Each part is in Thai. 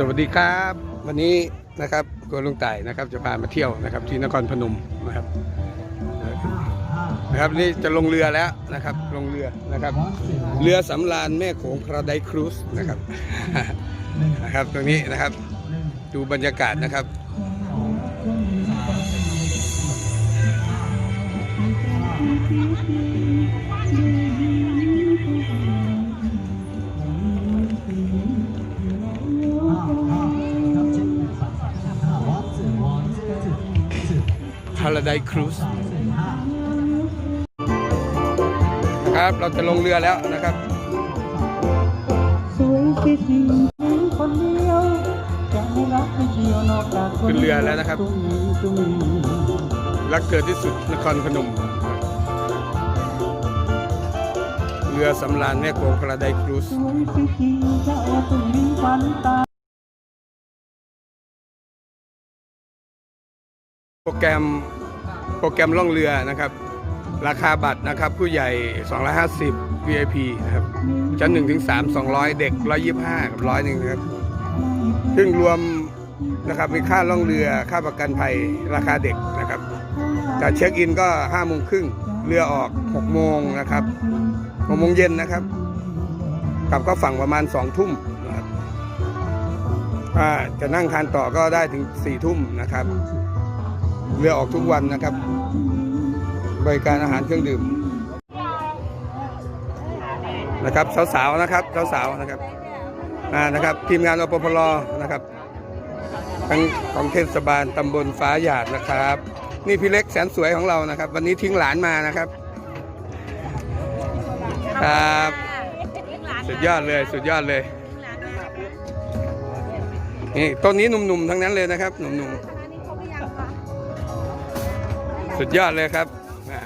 สวัสดีครับ วันนี้นะครับกวนลุงต่ายนะครับ จะพามาเที่ยวนะครับ ที่นครพนมนะครับนะครับนี่จะลงเรือแล้วนะครับ ลงเรือนะครับ เรือสำราญแม่โขงพระไดครูซนะครับนะครับ ตรงนี้นะครับ ดูบรรยากาศนะครับพา Paradise Cruise นะครับเราจะลงเรือแล้วนะครับขึ้นเรือแล้วนะครับรักเกิดที่สุดนครพนม เรือสำราญแม่โกงพระไดครูสโปรแกรม โปรแกรมล่องเรือนะครับ ราคาบัตรนะครับ ผู้ใหญ่ 250 VIP นะครับชั้น1ถึง3 200 เด็ก 125 กับร้อยหนึ่งครับ ซึ่งรวมนะครับมีค่าล่องเรือค่าประกันภัยราคาเด็กนะครับจะเช็คอินก็5โมงครึ่งเรือออก 6 โมงนะครับ6โมงเย็นนะครับ กลับก็ฝั่งประมาณ 2 ทุ่มนะครับจะนั่งทานต่อก็ได้ถึง 4 ทุ่มนะครับ เรือออกทุกวันนะครับ บริการอาหารเครื่องดื่มนะครับสาวๆนะครับสาวๆนะครับอ่านะครับทีมงานอปพลนะครับทั้งของเทศบาลตำบลฟ้าหยาดนะครับ นี่พี่เล็กแสนสวยของเรานะครับ วันนี้ทิ้งหลานมานะครับครับสุดยอดเลยสุดยอดเลยนี่ต้นนี้หนุ่มๆทั้งนั้นเลยนะครับหนุ่มๆ สุดยอดเลยครับอ่า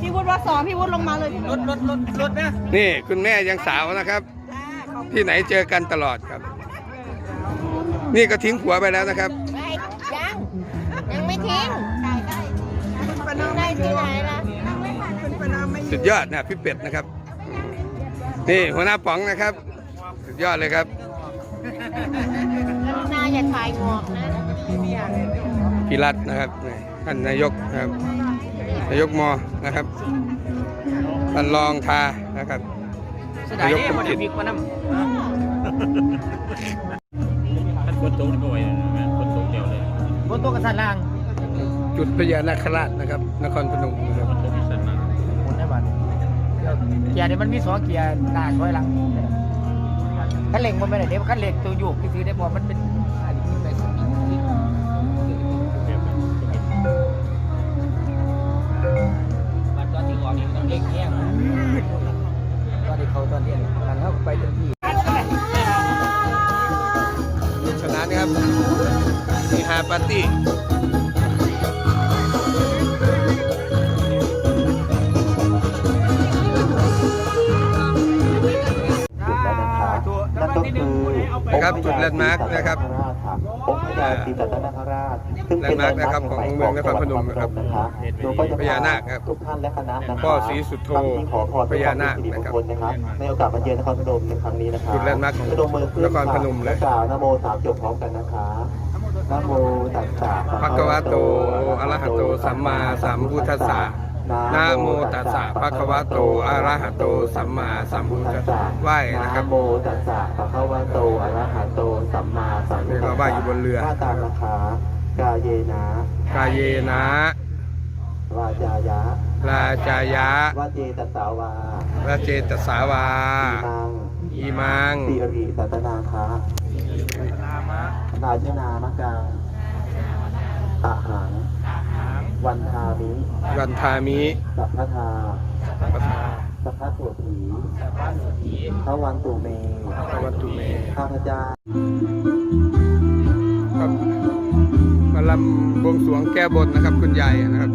พี่วุฒิว่าสองพี่วุฒิลงมาเลยรถรถรถรถเนี่ยนี่คุณแม่ยังสาวนะครับ ที่ไหนเจอกันตลอดครับ นี่ก็ทิ้งผัวไปแล้วนะครับไม่ยังยังไม่ทิ้งได้ที่ไหนล่ะสุดยอดนะพี่เป็ดนะครับ นี่หัวหน้าป๋องนะครับ สุดยอดเลยครับ น่าอย่าถ่ายหมวกนะพี่รัตน์นะครับนี่ท่านนายกนะครับนายกมอนะครับท่านรองทานะครับนายกสมจิตท่านคนตรงนี่ก็ไว้นะคนตรงเดียวเลยบนโต๊ะกระสันล่างจุดพญานาคราชนะครับ นครพนมนะครับคนตรงที่สันนะบนได้บัตรเกียร์เนี่ยมันมีสองเกียร์หน้าถอยหลัง คันเร่งมันไม่ได้เดี๋ยวคันเร่งตัวโยกที่ซื้อได้พอมันเป็นอันนี้เป็นสปริงมันตอนที่ออกนี่มันต้องเร่งแห้งตอนที่เขาตอนเรียนหลังเขาไปเต็มที่ชนะนะครับนี่ฮาปาร์ตี้ นะครับจุดแลนด์มาร์กนะครับองค์พญาศรีสัตนคราชซึ่งแลนด์มาร์คนะครับของเมืองนครพนมนะครับโดยก็จะพญานาคครับทุกท่านและคณะนะครับพ่อศรีสุโธทำพิธีขอพรพญานาคเพื่อนะครับวามเป็นสิริมงคลนะครับในโอกาสมาเยือนนครพนมในครั้งนี้นะครับจุดแลนด์มาร์คของพนมมือขึ้นครพนมเลยและกล่าวนะโมสามจบพร้อมกันนะคะนะโมตัสสะภะคะวะโตอะระหะโตสัมมาสัมพุทธัสสะ นะโมตัสสะภะคะวะโตอะระหะโตสัมมาสัมพุทธัสสะไหว้นะครับนะโมตัสสะภะคะวะโตอะระหะโตสัมมาสัมพุทธัสนี่เราสะไหว้อยู่บนเรือว่าตามนะคะกาเยนะ กายเยนะวาจายะ ราจายะวาเจตสาวาราเจตสาวามังอีมังสิริสัตนาคะราชนามะกังอะหัง วันทามิวันทามิสัพพทาปทาสัพพะโสถีพระวันตุเมพระวัตตุเมข้าพเจ้าครับมาลำบวงสรวงแก้บนนะครับ คุณยายนะครับ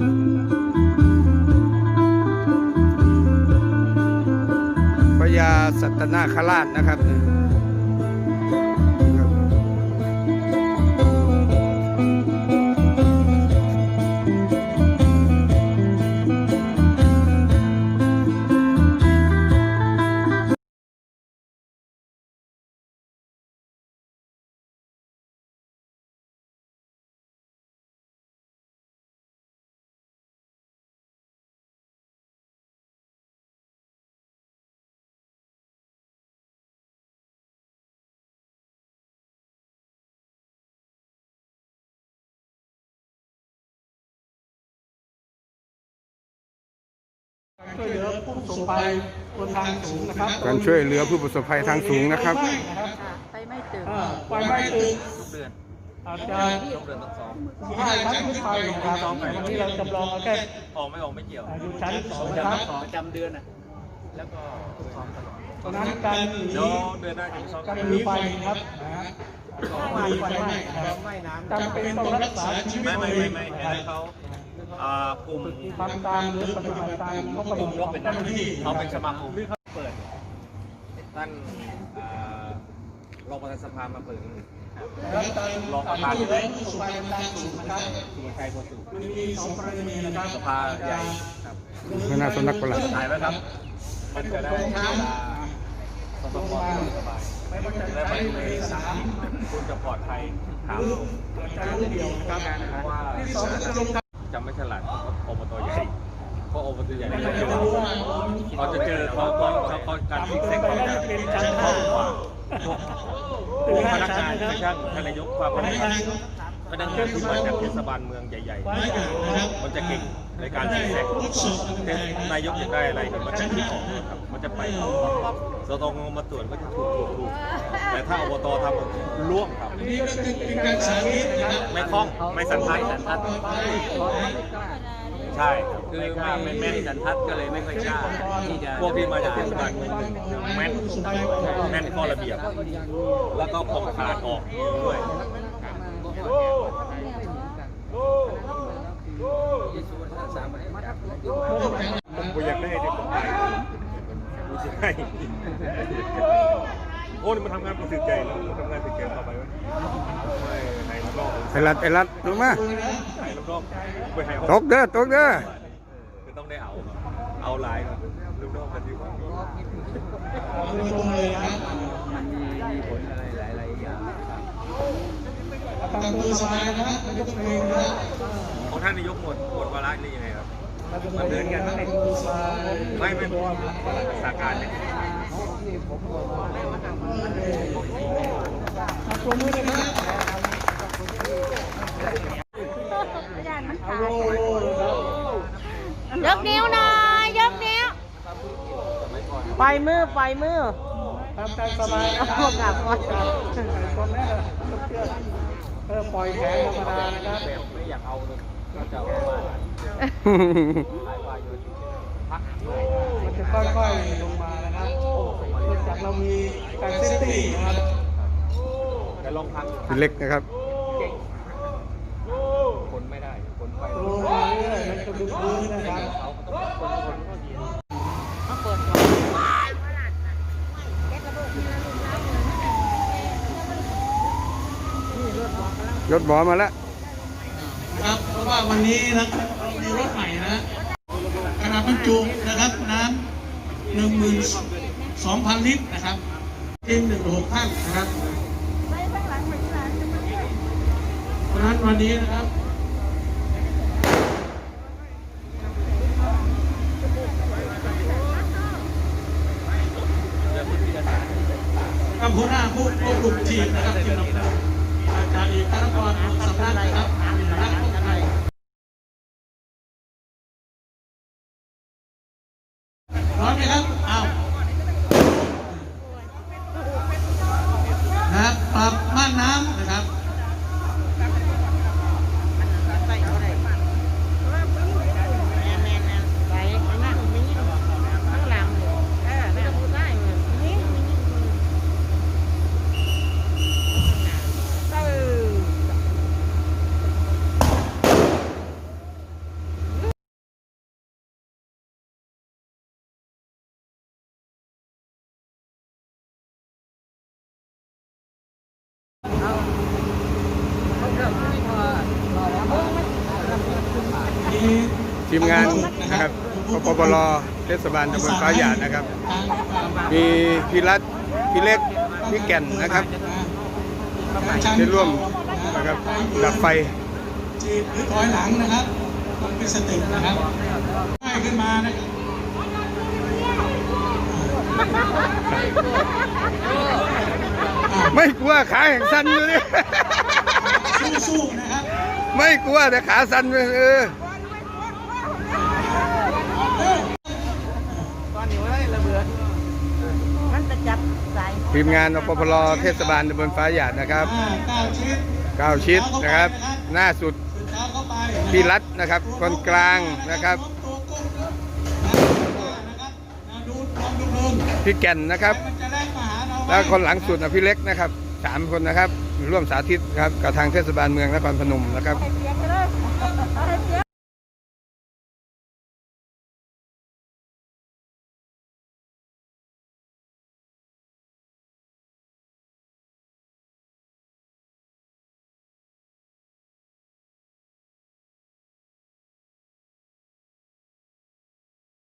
พญาสัตนาคราชนะครับ ช่วยเหลือผู้ประสบภัยบนทางสูงนะครับการช่วยเหลือผู้ประสบภัยทางสูงนะครับไปไม่ตึงอ่าไฟไหม้ตึกอาจจะห้าชั้นขึ้นไปนะครับแต่วันนี้เราจำลองเอาแค่ออกไม่ออกไม่เกี่ยวอยู่ชั้นสองนะครับประจำเดือนอะแล้วก็ซ้อมตลอดตอนนั้นการหนีเดี๋ยวเดือนหน้าจะซ้อมการหนีไฟครับนะฮะหนีไฟไหม้ครับไม่น้ำจำเป็นต้องรักษาชีวิตไม่ตัวไม่เอไม่งไม่นะให้ครับเขาอ่า กลุ่มทำตามหรือปฏิบัติตามข้อกำหนดของเจ้าหน้าที่เขาเป็นสมาคมเปิดท่านรองประธานสภามาเปิดแล้วการการช่เลือผู้ประสบภัยบนทางสูงนะครับสุภชัยโพสุมันมีสองกรณีนะครับสภาใหญ่ครับหัวหน้าสนักปลัดถ่ายไว้ครับมันจะได้เวลาสสปสบายไม่ว่าจะและไปในสามคุณจะปลอดภัยถามหรือผมจะรู้เดียวนะครับว่าที่สองคือลง จำไม่ฉลาดอบตใหญ่เพราะอบตใหญ่เขาเจอเขาจะเจอเขาเขาเขาเขาการฟิกเซ็กเขาจะจะคล่องกว่าพวกพนักงานไม่ช่างท่านนายกความพนักงาน พนักงานที่มาจากเทศบาลเมืองใหญ่ๆมันจะเก่งในการฟิกเซ็กนายกอยากได้อะไรเนี่ยมันจะคิดออกนะครับ มันจะไปปั๊บปั๊บสตงมาตรวจก็จะถูกถูกถูกแต่ถ้าอบตทำล่วงครับนี่ก็คือเป็นการสาธิตนะครับไม่คล่องไม่สันทัดสันทัดใช่ครับคือไม่ไม่แม่นสันทัดก็เลยไม่ค่อยกล้าที่จะพวกที่มาจากเทศบาลเมืองหนึ่งแม่นแม่นข้อระเบียบ แล้วก็พกขาดออกด้วย ผมก็อยากได้เด็กผมตายกูจะให้โอ้นี่มันทำงานกูถึงใจแล้วมันทำงานถึงใจต่อไปไหมไม่ให้รอบไอ้รัดไอ้รัดลงมาๆให้รอบๆไปให้ห้องตกเด้อตกเด้อคือต้องได้เอา เอาหลายครับลูกน้องกันดีกว่าตรงเลยนะครับมันมีมีผลอะไรหลายๆอย่าง ทำตัวสบายนะครับไม่ยกเพลงนะครับของท่านนายกหมดหมดวาระนี่ยังไงครับมันเดินกันไม่ตัวสบายไม่ไม่สาการเนี่ยขอบคุณด้วยนะครับเอาโล่โล่เลยครับยกนิ้วหน่อยยกนิ้วปล่อยมือปล่อยมือทำใจสบายนะครับ เอากลับก่อนคนแรกเออปล่อยแขนธรรมดานะครับไม่อยากเอาเลยก็จะเอามาหลายวายอยู่พักด้วยมันจะค่อยๆลงมานะครับเนื่องจากเรามีการเซฟตี้นะครับแต่ลองพักพี่เล็กนะครับคนไม่ได้คนไปลงมาเรื่อยๆมันจะดึงพื้นนะครับ เขาก็ต้องคนคนก็ดี รถหมอมาแล้วครับเพราะว่าวันนี้นะเรามีรถใหม่นะขนาดบรรจุนะครับน้ำหนึ่งหมื่นสองพันลิตรนะครับทีมหนึ่งหกท่านนะครับเพราะฉะนั้นวันนี้นะครับกับหัวหน้าผู้ควบคุมทีมนะครับทีมเราอาจารย์เอกธนกรสำนักนะครับมีรักของไทยพร้อมไหมครับอ้าวนะครับปรับม่านน้ำนะครับ ทีมงานนะครับปปรเทศบาลตำบลฟ้าหยาดนะครับ มีพี่รัฐพี่เล็กพี่แก่นนะครับได้ร่วมนะครับดับไฟจีบหรือถอยหลังนะครับต้องเป็นสเต็ปนะครับง่ายขึ้นมานะครับอ่าไม่กลัวขาแห่งสั้นอยู่เนี่ยสู้ๆนะครับ ไม่กลัวแต่ขาสั้นเอออ อนนี้ว่าระเบิด มันจะจับสาย ทีมงานอปพลเทศบาลตำบลฟ้าหยาดนะครับอ่าเก้าชิ้นเก้าชิดนะครับ หน้าสุดเท้าเข้าไปพี่รัฐนะครับคนกลางนะครับตัวกุ้งนะครับดูลองดูลงพี่แก่นนะครับมันจะได้มาหาเราไหมแล้วคนหลังสุดนะพี่เล็กนะครับสามคนนะครับ ร่วมสาธิตครับกับทางเทศบาลเมืองนครพนมนะครับเสียง